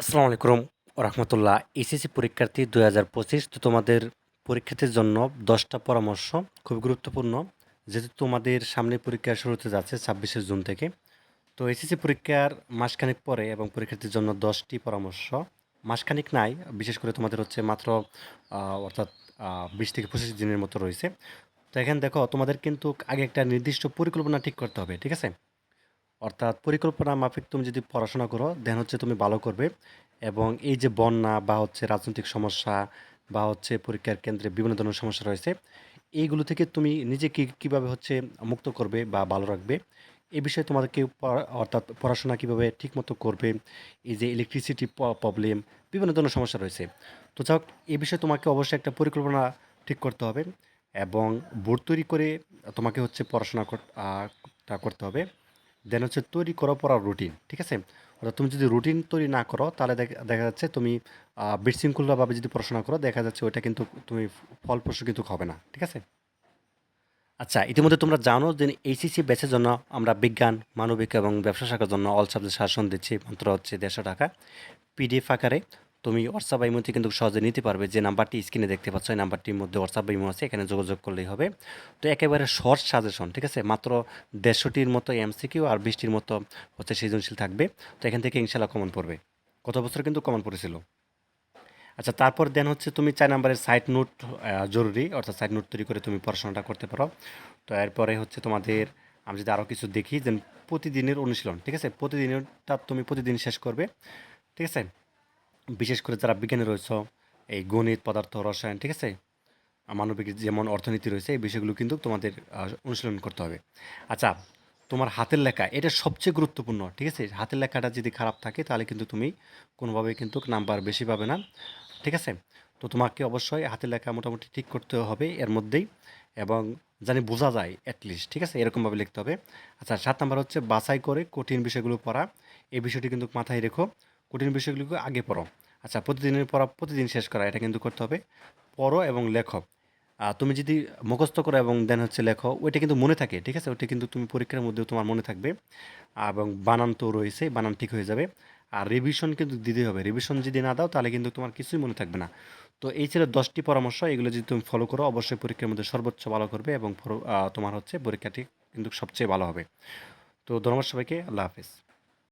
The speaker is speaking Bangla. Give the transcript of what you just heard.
আসসালামু আলাইকুম রহমতুল্লাহ এসএসসি পরীক্ষার্থী দুই হাজার পঁচিশ, তো তোমাদের পরীক্ষার্থীর জন্য দশটা পরামর্শ খুব গুরুত্বপূর্ণ। যেহেতু তোমাদের সামনে পরীক্ষা শুরু হতে যাচ্ছে ছাব্বিশে জুন থেকে, তো এসএসসি পরীক্ষার মাসখানেক পরে এবং পরীক্ষার্থীর জন্য দশটি পরামর্শ। মাসখানেক নাই, বিশেষ করে তোমাদের হচ্ছে মাত্র অর্থাৎ বিশ থেকে পঁচিশ দিনের মতো রয়েছে। তো এখানে দেখো, তোমাদের কিন্তু আগে একটা নির্দিষ্ট পরিকল্পনা ঠিক করতে হবে, ঠিক আছে? অর্থাৎ পরিকল্পনা মাফিক তুমি যদি পড়াশোনা করো দেন হচ্ছে তুমি ভালো করবে। এবং এই যে বন্যা বা হচ্ছে রাজনৈতিক সমস্যা বা হচ্ছে পরীক্ষার কেন্দ্রে বিভিন্ন ধরনের সমস্যা রয়েছে, এইগুলো থেকে তুমি নিজেকে কীভাবে হচ্ছে মুক্ত করবে বা ভালো রাখবে এ বিষয়ে তোমাদেরকে অর্থাৎ পড়াশোনা কীভাবে ঠিকমতো করবে, এই যে ইলেকট্রিসিটি প্রবলেম বিভিন্ন ধরনের সমস্যা রয়েছে। তো যাক এ বিষয়ে তোমাকে অবশ্যই একটা পরিকল্পনা ঠিক করতে হবে এবং বোর্ড তৈরি করে তোমাকে হচ্ছে পড়াশোনা করতে হবে। দেন হচ্ছে তৈরি করো পড়ার রুটিন ঠিক আছে? অর্থাৎ তুমি যদি রুটিন তৈরি না করো, তাহলে দেখা যাচ্ছে তুমি বিশৃঙ্খলভাবে যদি পড়াশোনা করো, দেখা যাচ্ছে ওইটা কিন্তু তুমি ফলপ্রসূ কিন্তু হবে না, ঠিক আছে? আচ্ছা ইতিমধ্যে তোমরা জানো যে এইচএসসি ব্যাচের জন্য আমরা বিজ্ঞান, মানবিক এবং ব্যবসা শাখার জন্য অল সাবজেক্ট শাসন দিচ্ছি, মাত্র হচ্ছে দেড়শো টাকা। পিডিএফ আকারে তুমি হোয়াটসঅ্যাপ ইমোতে কিন্তু সহজে নিতে পারবে যে নাম্বারটি স্ক্রিনে দেখতে পাচ্ছ, এই নাম্বারটির মধ্যে হোয়াটসঅ্যাপ ইমো আছে, এখানে যোগাযোগ করলেই হবে। তো একেবারে শর্ট সাজেশন ঠিক আছে? মাত্র দেড়শোটির মতো এমসিকিউ আর বিশটির মতো হচ্ছে সৃজনশীল থাকবে। তো এখান থেকে ইনশাল্লাহ কমন পড়বে। গত বছর কিন্তু কমন পড়েছিল। আচ্ছা তারপর দেন হচ্ছে তুমি চার নাম্বারের সাইড নোট জরুরি, অর্থাৎ সাইড নোট তৈরি করে তুমি পড়াশোনাটা করতে পারো। তো এরপরে হচ্ছে তোমাদের আমি যদি আরও কিছু দেখি যে প্রতিদিনের অনুশীলন, ঠিক আছে? প্রতিদিনেরটা তুমি প্রতিদিন শেষ করবে, ঠিক আছে? বিশেষ করে যারা বিজ্ঞানে রয়েছে, এই গণিত, পদার্থ, রসায়ন, ঠিক আছে? মানবিক যেমন অর্থনীতি রয়েছে, এই বিষয়গুলো কিন্তু তোমাদের অনুশীলন করতে হবে। আচ্ছা তোমার হাতের লেখা, এটা সবচেয়ে গুরুত্বপূর্ণ, ঠিক আছে? হাতের লেখাটা যদি খারাপ থাকে, তাহলে কিন্তু তুমি কোনোভাবে কিন্তু নাম্বার বেশি পাবে না, ঠিক আছে? তো তোমাকে অবশ্যই হাতের লেখা মোটামুটি ঠিক করতে হবে এর মধ্যেই, এবং জানি বোঝা যায় অ্যাটলিস্ট ঠিক আছে? এরকমভাবে লিখতে হবে। আচ্ছা সাত নাম্বার হচ্ছে, বাছাই করে কঠিন বিষয়গুলো পড়া, এই বিষয়টি কিন্তু মাথায় রেখো। কঠিন বিষয়গুলিকে আগে পড়ো। আচ্ছা প্রতিদিনের পড়া, প্রতিদিন শেষ করা, এটা কিন্তু করতে হবে। পড়ো এবং লেখো। তুমি যদি মুখস্থ করো এবং দেন হচ্ছে লেখো, ওইটা কিন্তু মনে থাকে, ঠিক আছে? ওইটা কিন্তু তুমি পরীক্ষার মধ্যেও তোমার মনে থাকবে। এবং বানান তো রয়েছে, বানান ঠিক হয়ে যাবে। আর রিভিশন কিন্তু দিতে হবে। রিভিশন যদি না দাও, তাহলে কিন্তু তোমার কিছুই মনে থাকবে না। তো এই ছিল দশটি পরামর্শ। এগুলো যদি তুমি ফলো করো, অবশ্যই পরীক্ষার মধ্যে সর্বোচ্চ ভালো করবে এবং তোমার হচ্ছে পরীক্ষাটি কিন্তু সবচেয়ে ভালো হবে। তো ধন্যবাদ সবাইকে। আল্লাহ হাফিজ।